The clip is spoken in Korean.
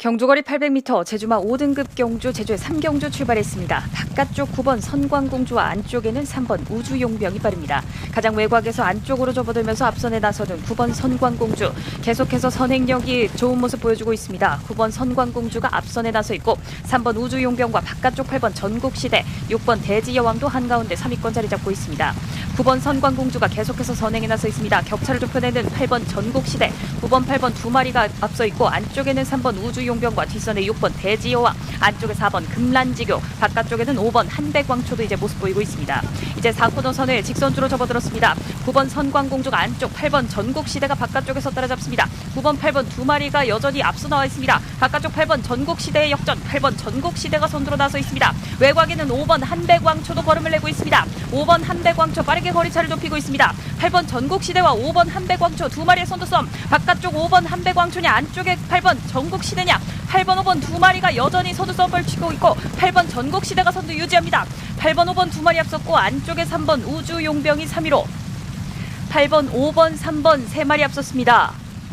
경주거리 800m 제주마 5등급 경주 제주의 3경주 출발했습니다. 바깥쪽 9번 선광공주와 안쪽에는 3번 우주용병이 빠릅니다. 가장 외곽에서 안쪽으로 접어들면서 앞선에 나서는 9번 선광공주 계속해서 선행력이 좋은 모습 보여주고 있습니다. 9번 선광공주가 앞선에 나서 있고 3번 우주용병과 바깥쪽 8번 전국시대 6번 대지여왕도 한가운데 3위권 자리 잡고 있습니다. 9번 선광공주가 계속해서 선행에 나서 있습니다. 격차를 좁혀내는 8번 전국시대 9번 8번 두 마리가 앞서 있고 안쪽에는 3번 우주용 병과 뒷선에 6번 대지여왕 안쪽에 4번 금란지교 바깥쪽에는 5번 한백왕초도 이제 모습 보이고 있습니다. 이제 4코너선을 직선주로 접어들었습니다. 9번 선광공주가 안쪽 8번 전국시대가 바깥쪽에서 따라잡습니다. 9번 8번 두 마리가 여전히 앞서 나와 있습니다. 바깥쪽 8번 전국시대의 역전 8번 전국시대가 선두로 나서 있습니다. 외곽에는 5번 한백왕초도 걸음을 내고 있습니다. 5번 한백왕초 빠르게 거리차를 좁히고 있습니다. 8번 전국시대와 5번 한백왕초 두 마리의 선두섬 바깥쪽 5번 한백왕초냐 안쪽에 8번 전국시대냐 8번 5번 두 마리가 여전히 선두섬 벌치고 있고 8번 전국시대가 선두 유지합니다. 8번 5번 두 마리 앞섰고 안쪽에 3번 우주용병이 3위로 8번 5번 3번 세 마리 앞섰습니다.